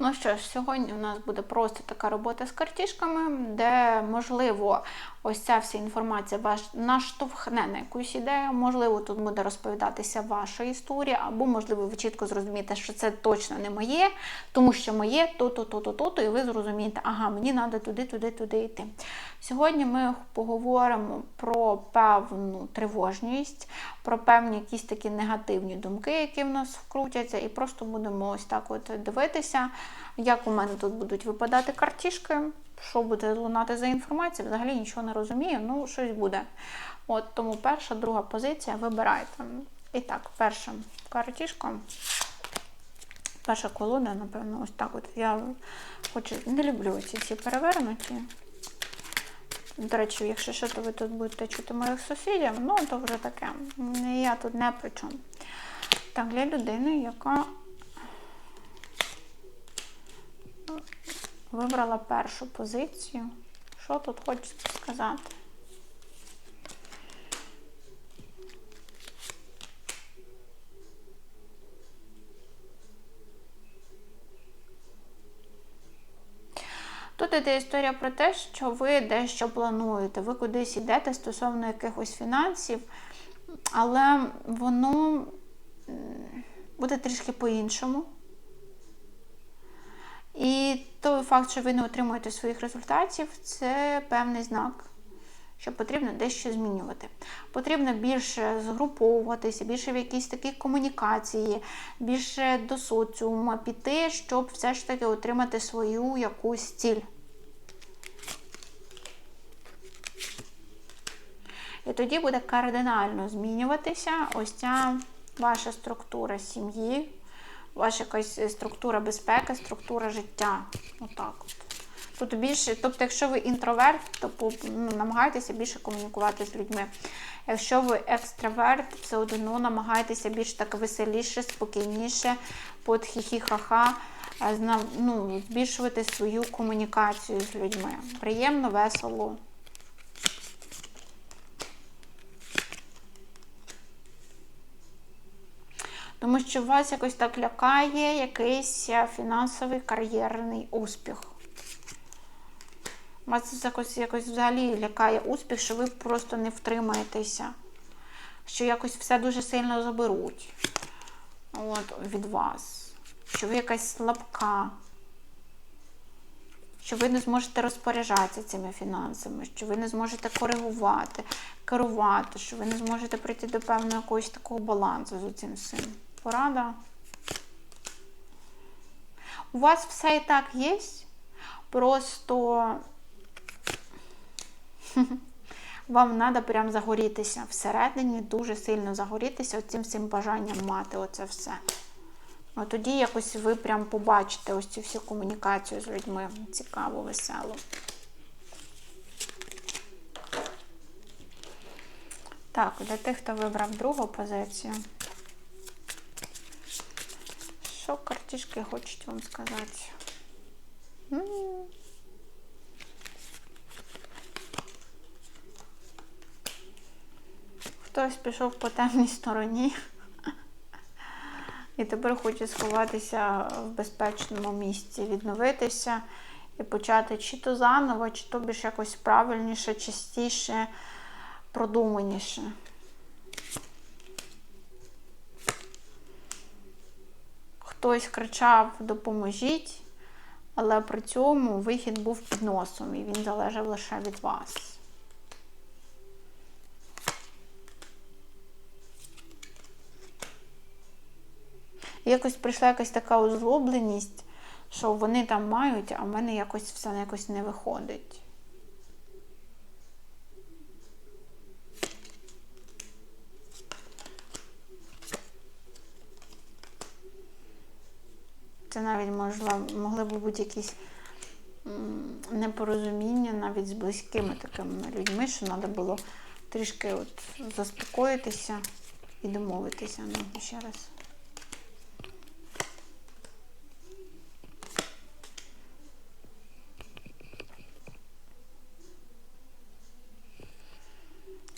Ну що ж, сьогодні у нас буде просто така робота з картішками, де, можливо, ось ця вся інформація вас наштовхне на якусь ідею. Можливо, тут буде розповідатися ваша історія, або, можливо, ви чітко зрозумієте, що це точно не моє, тому що моє то-то, то-то, то-то, і ви зрозумієте, ага, мені треба туди, туди, туди йти. Сьогодні ми поговоримо про певну тривожність, про певні якісь такі негативні думки, які в нас вкрутяться, і просто будемо ось так от дивитися, як у мене тут будуть випадати картішки, що буде лунати за інформація, взагалі нічого не розумію, ну щось буде. От Тому перша, друга позиція вибирайте. І так, перша картішка. Перша колода, напевно, ось так от. Я хочу, не люблю ці всі перевернуті. До речі, якщо що, то ви тут будете чути моїх сусідів, ну то вже таке. Я тут не при чому. Так, для людини, яка вибрала першу позицію. Що тут хочеться сказати? Тут іде історія про те, що ви дещо плануєте, ви кудись йдете стосовно якихось фінансів, але воно буде трішки по-іншому. І той факт, що ви не отримуєте своїх результатів, це певний знак, що потрібно дещо змінювати. Потрібно більше згруповуватися, більше в якісь такі комунікації, більше до соціуму піти, щоб все ж таки отримати свою якусь ціль. І тоді буде кардинально змінюватися ось ця ваша структура сім'ї, ваша якась структура безпеки, структура життя. Отак от. Тут більше, тобто, якщо ви інтроверт, то ну, намагайтеся більше комунікувати з людьми. Якщо ви екстраверт, все одно намагайтеся більш так веселіше, спокійніше, под хі-хі-ха-ха, ну, збільшувати свою комунікацію з людьми. Приємно, весело. Тому що вас якось так лякає якийсь фінансовий кар'єрний успіх. Вас якось якось взагалі лякає успіх, що ви просто не втримаєтеся, що якось все дуже сильно заберуть от, від вас, що ви якась слабка, що ви не зможете розпоряджатися цими фінансами, що ви не зможете коригувати, керувати, що ви не зможете прийти до певного якогось такого балансу з цим всім. Порада. У вас все і так є, просто вам треба прям загорітися всередині, дуже сильно загорітися оцим всім бажанням мати оце все. От тоді якось ви прям побачите ось цю всю комунікацію з людьми. Цікаво, весело. Так, для тих, хто вибрав другу позицію. Що картішки хочуть вам сказати? Хтось пішов по темній стороні і тепер хоче сховатися в безпечному місці, відновитися і почати чи то заново, чи то більш якось правильніше, частіше, продуманіше. Хтось кричав Допоможіть, але при цьому вихід був під носом, і він залежав лише від вас. якось прийшла якась така озлобленість, що вони там мають, а в мене якось все якось не виходить. Це навіть можливо, могли б бути якісь непорозуміння навіть з близькими такими людьми, що треба було трішки от заспокоїтися і домовитися. Ну, ще раз.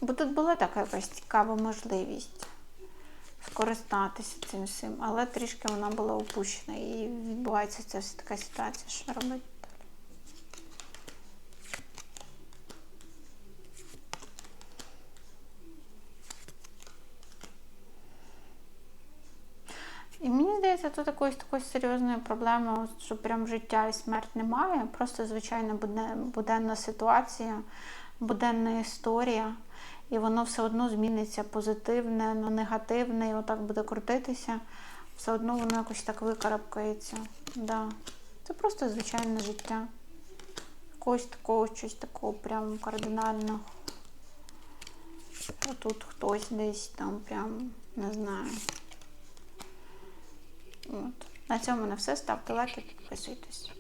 Бо тут була така якась цікава можливість скористатися цим всім, але трішки вона була опущена. І відбувається ця вся така ситуація, що робити? І мені здається, тут якоїсь такої серйозної проблеми, що прям життя і смерть немає. Просто звичайна буден- буденна ситуація, буденна історія, і воно все одно зміниться позитивне на негативне, і отак буде крутитися. Все одно воно якось так викарабкається. Да. Це просто звичайне життя. Якогось такого, щось такого прям кардинального. Тут хтось десь там прям не знаю. От. На цьому на все. Ставте лайки, підписуйтесь.